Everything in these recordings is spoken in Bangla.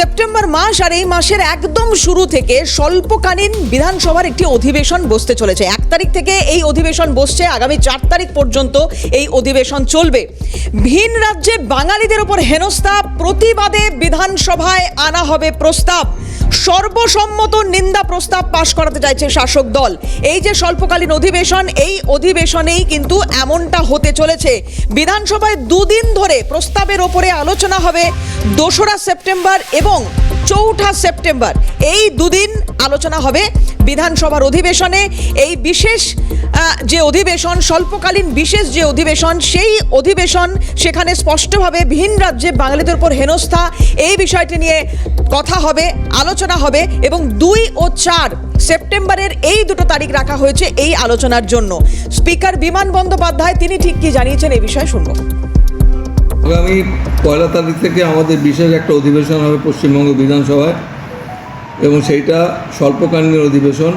সেপ্টেম্বর মাস আর এই মাসের একদম শুরু থেকে স্বল্পকালীন বিধানসভার একটি অধিবেশন বসতে চলেছে। এক তারিখ থেকে এই অধিবেশন বসছে, আগামী চার তারিখ পর্যন্ত এই অধিবেশন চলবে। ভিন রাজ্যে বাঙালিদের ওপর হেনস্থা, প্রতিবাদে বিধানসভায় আনা হবে প্রস্তাব। সর্বসম্মত নিন্দা প্রস্তাব পাশ করাতে চাইছে শাসক দল। এই যে স্বল্পকালীন অধিবেশন, এই অধিবেশনেই কিন্তু এমনটা হতে চলেছে। বিধানসভায় দুদিন ধরে প্রস্তাবের ওপরে আলোচনা হবে। দোসরা সেপ্টেম্বর এবং চৌঠা সেপ্টেম্বর, এই দুদিন আলোচনা হবে বিধানসভার অধিবেশনে। এই বিশেষ যে অধিবেশন, স্বল্পকালীন বিশেষ যে অধিবেশন, সেই অধিবেশন সেখানে স্পষ্টভাবে ভিন রাজ্যে বাঙালিদের উপর হেনস্থা, এই বিষয়টি নিয়ে কথা হবে, আলোচনা হবে এবং দুই ও চার সেপ্টেম্বরের এই দুটো তারিখ রাখা হয়েছে এই আলোচনার জন্য। স্পিকার বিমান বন্দ্যোপাধ্যায়, তিনি ঠিক কি জানিয়েছেন এই বিষয়ে শুনব। আগামী পয়লা তারিখ থেকে আমাদের বিশেষ একটা অধিবেশন হবে পশ্চিমবঙ্গ বিধানসভায়, এবং সেইটা স্বল্পকালীন অধিবেশন।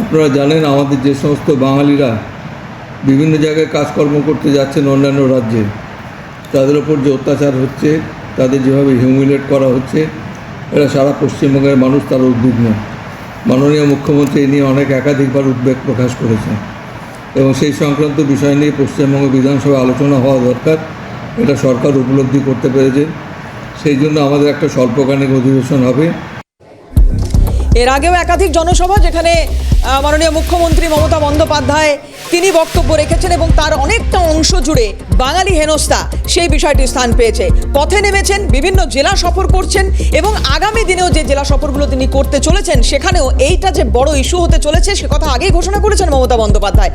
আপনারা জানেন আমাদের যে সমস্ত বাঙালিরা বিভিন্ন জায়গায় কাজকর্ম করতে যাচ্ছেন অন্যান্য রাজ্যে, তাদের ওপর যে অত্যাচার হচ্ছে, তাদের যেভাবে হিউমিলেট করা হচ্ছে, এরা সারা পশ্চিমবঙ্গের মানুষ তার উদ্বিগ্ন। মাননীয় মুখ্যমন্ত্রী নিয়ে অনেক একাধিকবার উদ্বেগ প্রকাশ করেছেন, এবং সেই সংক্রান্ত বিষয় নিয়ে পশ্চিমবঙ্গ বিধানসভায় আলোচনা হওয়া দরকার। এটা সরকার উপলব্ধি করতে পেরেছে। সেই জন্য আমাদের একটা স্বল্পকালীন অধিবেশন হবে। এর আগেও একাধিক জনসভা যেখানে মাননীয় মুখ্যমন্ত্রী মমতা বন্দ্যোপাধ্যায় তিনি বক্তব্য রেখেছেন এবং তার অনেকটা অংশ জুড়ে বাঙালি হেনস্থা সেই বিষয়টি স্থান পেয়েছে। পথে নেমেছেন, বিভিন্ন জেলা সফর করছেন এবং আগামী দিনেও যে জেলা সফরগুলো তিনি করতে চলেছেন, সেখানেও এইটা যে বড় ইস্যু হতে চলেছে, সে কথা আগেই ঘোষণা করেছেন মমতা বন্দ্যোপাধ্যায়।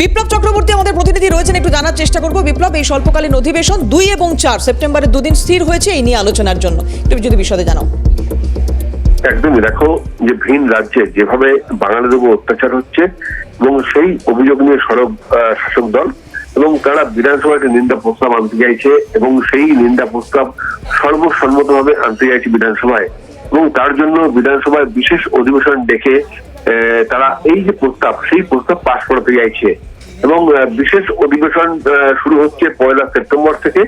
বিপ্লব চক্রবর্তী আমাদের প্রতিনিধি রয়েছেন, একটু জানার চেষ্টা করব। বিপ্লব, এই স্বল্পকালীন অধিবেশন দুই এবং চার সেপ্টেম্বরের দুদিন স্থির হয়েছে, এই নিয়ে আলোচনার জন্য। একটু যদি বিশদে জানাও। একদমই। দেখো, যে ভিন রাজ্যে যেভাবে বাঙালিদের উপর অত্যাচার হচ্ছে এবং সেই অভিযোগ নিয়ে সরব শাসক দল এবং তারা বিধানসভায় একটা নিন্দা প্রস্তাব আনতে চাইছে এবং সেই নিন্দা প্রস্তাব সর্বসম্মতভাবে আনতে চাইছে বিধানসভায়। এবং তার জন্য বিধানসভায় বিশেষ অধিবেশন ডেকে তারা এই যে প্রস্তাব, সেই প্রস্তাব পাশ করাতে চাইছে। এবং বিশেষ অধিবেশন শুরু হচ্ছে পয়লা সেপ্টেম্বর থেকে।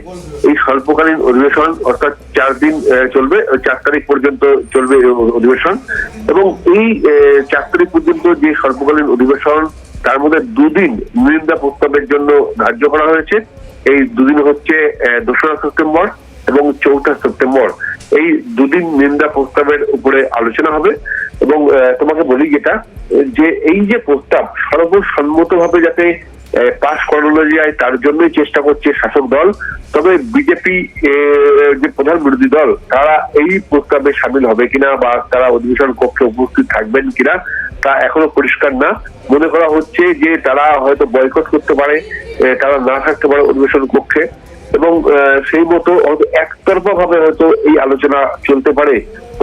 এই স্বল্পকালীন অধিবেশন, অর্থাৎ চার দিন চলবে চার তারিখ পর্যন্ত চলবে অধিবেশন। এবং এই চার তারিখ পর্যন্ত যে স্বল্পকালীন অধিবেশন, তার মধ্যে দুদিন নিন্দা প্রস্তাবের জন্য ধার্য করা হয়েছে। এই দুদিন হচ্ছে দোসরা সেপ্টেম্বর এবং চৌঠা সেপ্টেম্বর। এই দুদিন নিন্দা প্রস্তাবের উপরে আলোচনা হবে। এবং তোমাকে বলি যেটা, যে এই যে প্রস্তাব সর্বসম্মতভাবে যাতে পাশ করানো যায়, তার জন্যই চেষ্টা করছে শাসক দল। তবে বিজেপি যে প্রধান বিরোধী দল, তারা এই প্রস্তাবে সামিল হবে কিনা বা তারা অধিবেশন কক্ষে উপস্থিত থাকবেন কিনা, তা এখনও পরিষ্কার না। মনে করা হচ্ছে যে তারা হয়তো বয়কট করতে পারে তারা না থাকতে পারে অধিবেশন কক্ষে। এবং সেই মতো একতরফা ভাবে হয়তো এই আলোচনা চলতে পারে,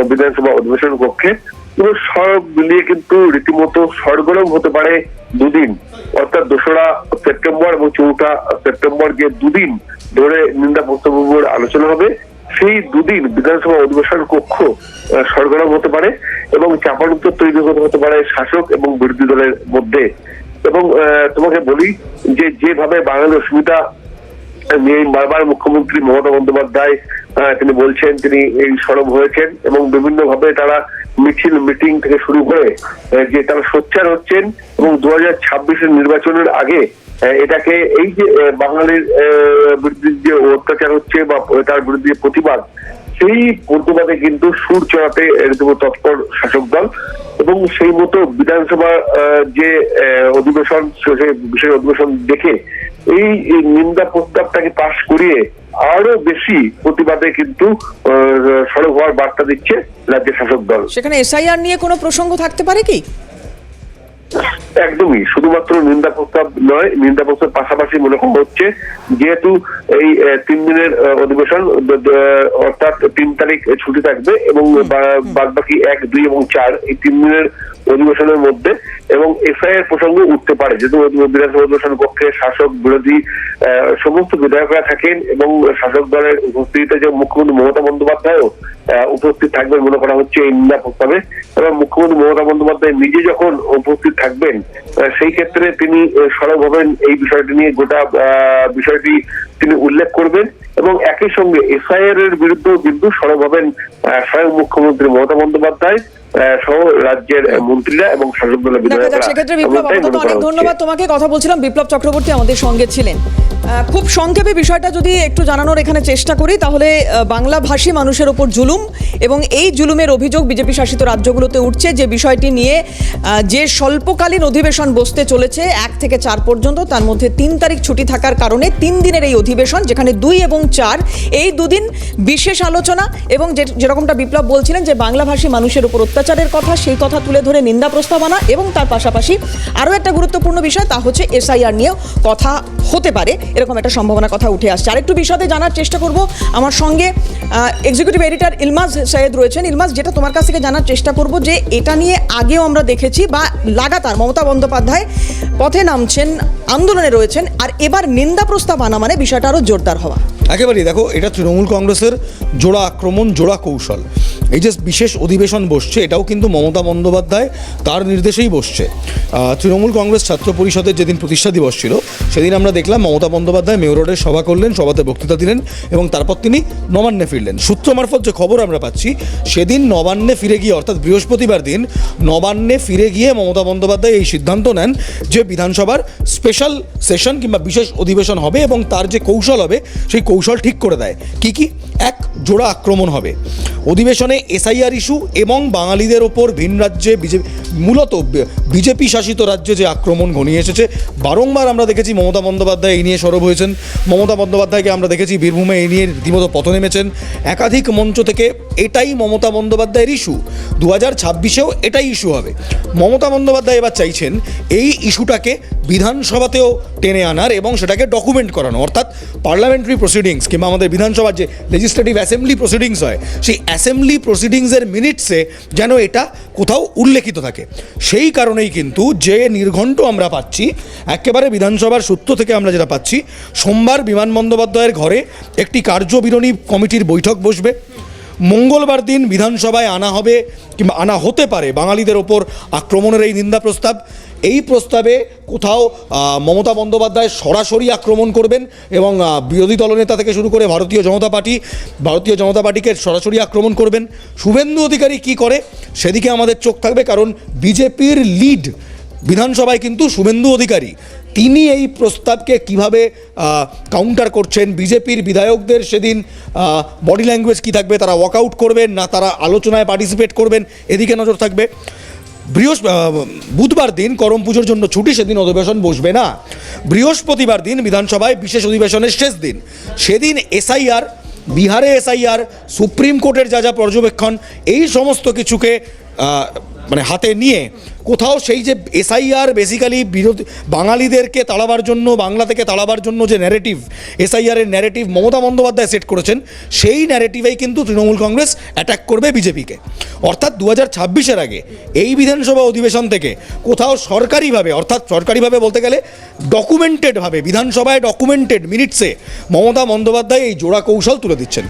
বিধানসভা অধিবেশন কক্ষে। কিন্তু সব মিলিয়ে কিন্তু রীতিমতো সরগরম হতে পারে দুদিন। অর্থাৎ দোসরা সেপ্টেম্বর এবং চৌঠা সেপ্টেম্বর যে দুদিন ধরে নিন্দা প্রস্তাবের আলোচনা হবে। সেই দুদিন বিধানসভা অধিবেশন কক্ষ সরগরম হতে পারে এবং চাপানুত্তর তৈরি হতে পারে শাসক এবং বিরোধী দলের মধ্যে। এবং তোমাকে বলি যে যেভাবে বাঙালি অসুবিধা নিয়ে বারবার মুখ্যমন্ত্রী মমতা বন্দ্যোপাধ্যায় তিনি বলছেন তিনি এই সরব হয়েছেন এবং বিভিন্ন ভাবে তারা মিছিল, মিটিং থেকে শুরু করে যে তারা সোচ্চার হচ্ছেন এবং দু হাজার ছাব্বিশের নির্বাচনের আগে এটাকে এই যে বাঙালির বিরুদ্ধে যে অত্যাচার হচ্ছে বা তার বিরুদ্ধে প্রতিবাদ, সেই প্রতিবাদে কিন্তু সুর চড়াতে তৎপর শাসক দল এবং সেই মতো বিধানসভা যে অধিবেশন সেই বিশেষ অধিবেশন দেখে এই নিন্দা প্রস্তাবটাকে পাশ করিয়ে আরও বেশি প্রতিবাদে কিন্তু সরব হওয়ার বার্তা দিচ্ছে রাজ্যের শাসক দল। সেখানে এসআইআর নিয়ে কোনো প্রসঙ্গ থাকতে পারে কি? একদমই শুধুমাত্র নিন্দা প্রস্তাব নয় নিন্দা প্রস্তাব পাশাপাশি মনে করা হচ্ছে যেহেতু এই তিন দিনের অধিবেশন অর্থাৎ তিন তারিখ ছুটি থাকবে এবং বাদ বাকি এক দুই এবং চার এই তিন দিনের অধিবেশনের মধ্যে এবং এফআইআর প্রসঙ্গ উঠতে পারে। যেহেতু বিধানসভা অধিবেশন পক্ষে শাসক বিরোধী আহ, সমস্ত বিধায়করা থাকেন এবং শাসক দলের উপস্থিতিতে যে মুখ্যমন্ত্রী মমতা বন্দ্যোপাধ্যায়ও উপস্থিত থাকবেন মনে করা হচ্ছে এই নিন্দা প্রস্তাবে। এবং মুখ্যমন্ত্রী মমতা বন্দ্যোপাধ্যায় নিজে যখন উপস্থিত থাকবেন সেই ক্ষেত্রে তিনি সরব হবেন এই বিষয়টি নিয়ে গোটা বিষয়টি তিনি উল্লেখ করবেন এবং একই সঙ্গে এসআইআর এর বিরুদ্ধেও কিন্তু সরব হবেন স্বয়ং মুখ্যমন্ত্রী মমতা বন্দ্যোপাধ্যায়। সহ রাজ্যের মন্ত্রীরা এবং শাসক দলের বিধায়করা। সেক্ষেত্রে বিপ্লব আপাতত অনেক ধন্যবাদ। তোমাকে কথা বলছিলাম বিপ্লব চক্রবর্তী আমাদের সঙ্গে ছিলেন। খুব সংক্ষেপে বিষয়টা যদি একটু জানানোর এখানে চেষ্টা করি তাহলে আহ, বাংলাভাষী মানুষের ওপর জুলুম এবং এই জুলুমের অভিযোগ বিজেপি শাসিত রাজ্যগুলোতে উঠছে যে বিষয়টি নিয়ে যে স্বল্পকালীন অধিবেশন বসতে চলেছে এক থেকে চার পর্যন্ত তার মধ্যে তিন তারিখ ছুটি থাকার কারণে তিন দিনের এই অধিবেশন যেখানে দুই এবং চার এই দুদিন বিশেষ আলোচনা এবং যেরকমটা বিপ্লব বলছিলেন যে বাংলাভাষী মানুষের উপর অত্যাচারের কথা, সেই কথা তুলে ধরে নিন্দা প্রস্তাবনা এবং তার পাশাপাশি আরও একটা গুরুত্বপূর্ণ বিষয়, তা হচ্ছে এসআইআর নিয়েও কথা হতে পারে। এরকম একটা সম্ভাবনা কথা উঠে আসছে। আরেকটু বিষয়ে জানার চেষ্টা করব। আমার সঙ্গে এক্সিকিউটিভ এডিটর ইলমাজ সৈয়দ রয়েছেন। ইলমাজ যেটা তোমার কাছ থেকে জানার চেষ্টা করব যে এটা নিয়ে আগেও আমরা দেখেছি বা লাগাতার মমতা বন্দ্যোপাধ্যায় পথে নামছেন, আন্দোলনে রয়েছেন, আর এবার নিন্দা প্রস্তাব আনা মানে বিষয়টা আরও জোরদার হওয়া। একেবারেই। দেখো, এটা তৃণমূল কংগ্রেসের জোড়া আক্রমণ, জোড়া কৌশল। এই যে বিশেষ অধিবেশন বসছে, এটাও কিন্তু মমতা বন্দ্যোপাধ্যায় তার নির্দেশেই বসছে। তৃণমূল কংগ্রেস ছাত্র পরিষদের যেদিন প্রতিষ্ঠা দিবস ছিল, সেদিন আমরা দেখলাম মমতা বন্দ্যোপাধ্যায় মেয়র রোডের সভা করলেন, সভাতে বক্তৃতা দিলেন এবং তারপর তিনি নবান্নে ফিরলেন। সূত্র মারফত যে খবর আমরা পাচ্ছি, সেদিন নবান্নে ফিরে গিয়ে, অর্থাৎ বৃহস্পতিবার দিন নবান্নে ফিরে গিয়ে মমতা বন্দ্যোপাধ্যায় এই সিদ্ধান্ত নেন যে বিধানসভার স্পেশাল সেশন কিংবা বিশেষ অধিবেশন হবে এবং তার যে কৌশল হবে, সেই কৌশল ঠিক করে দেয়। কি কি? এক, জোড়া আক্রমণ হবে। অধিবেশনে এসআইআর ইস্যু এবং বাঙালিদের ওপর ভিন রাজ্যে বিজেপি মূলত বিজেপি শাসিত রাজ্যে যে আক্রমণ ঘনিয়ে এসেছে, বারংবার আমরা দেখেছি মমতা বন্দ্যোপাধ্যায় এই নিয়ে সরব হয়েছেন। মমতা বন্দ্যোপাধ্যায়কে আমরা দেখেছি বীরভূমে এই নিয়ে রীতিমতো পথ নেমেছেন। একাধিক মঞ্চ থেকে এটাই মমতা বন্দ্যোপাধ্যায়ের ইস্যু। দু হাজার ছাব্বিশেও এটাই ইস্যু হবে। মমতা বন্দ্যোপাধ্যায় এবার চাইছেন এই ইস্যুটাকে বিধানসভাতেও টেনে আনার এবং সেটাকে ডকুমেন্ট করানো। অর্থাৎ পার্লামেন্টারি প্রসিডিংস কিংবা আমাদের বিধানসভার যে লেজিসলেটিভ অ্যাসেম্বলি প্রসিডিংস হয়, সেই অ্যাসেম্বলি প্রসিডিংসের মিনিটসে যেন এটা কোথাও উল্লেখিত থাকে। সেই কারণেই কিন্তু যে নির্ঘণ্ট আমরা পাচ্ছি, একেবারে বিধানসভার সূত্র থেকে আমরা যেটা পাচ্ছি, সোমবার বিমান বন্দ্যোপাধ্যায়ের ঘরে একটি কার্যবিরণী কমিটির বৈঠক বসবে। মঙ্গলবার দিন বিধানসভায় আনা হবে কিংবা আনা হতে পারে বাঙালিদের ওপর আক্রমণের এই নিন্দা প্রস্তাব। এই প্রস্তাবে কোথাও মমতা বন্দ্যোপাধ্যায় সরাসরি আক্রমণ করবেন এবং বিরোধী দলনেতা থেকে শুরু করে ভারতীয় জনতা পার্টি, ভারতীয় জনতা পার্টিকে সরাসরি আক্রমণ করবেন। শুভেন্দু অধিকারী কি করে? সেদিকে আমাদের চোখ থাকবে, কারণ বিজেপির লিড বিধানসভায় কিন্তু শুভেন্দু অধিকারী। তিনি এই প্রস্তাবকে কীভাবে কাউন্টার করছেন? বিজেপির বিধায়কদের সেদিন বডি ল্যাঙ্গুয়েজ কি থাকবে? তারা ওয়াকআউট করবেন না, তারা আলোচনায় পার্টিসিপেট করবেন? এদিকে নজর থাকবে। বৃহস্প বুধবার দিন করম পুজোর জন্য ছুটি, সেদিন অধিবেশন বসবে না। বৃহস্পতিবার দিন বিধানসভায় বিশেষ অধিবেশনের শেষ দিন। সেদিন এসআইআর, বিহারে এসআইআর, সুপ্রিম কোর্টের যা যা পর্যবেক্ষণ, এই সমস্ত কিছুকে মানে হাতে নিয়ে কোথাও সেই যে এসআইআর বেসিক্যালি বিরোধী বাঙালিদেরকে তাড়াবার জন্য, বাংলা থেকে তাড়াবার জন্য যে ন্যারেটিভ এসআইআরের ন্যারেটিভ মমতা বন্দ্যোপাধ্যায় সেট করেছেন, সেই ন্যারেটিভেই কিন্তু তৃণমূল কংগ্রেস অ্যাটাক করবে বিজেপিকে অর্থাৎ দু হাজার ছাব্বিশের আগে এই বিধানসভা অধিবেশন থেকে কোথাও সরকারিভাবে, অর্থাৎ সরকারিভাবে বলতে গেলে ডকুমেন্টেডভাবে বিধানসভায় ডকুমেন্টেড মিনিটসে মমতা বন্দ্যোপাধ্যায় এই জোড়া কৌশল তুলে দিচ্ছেন।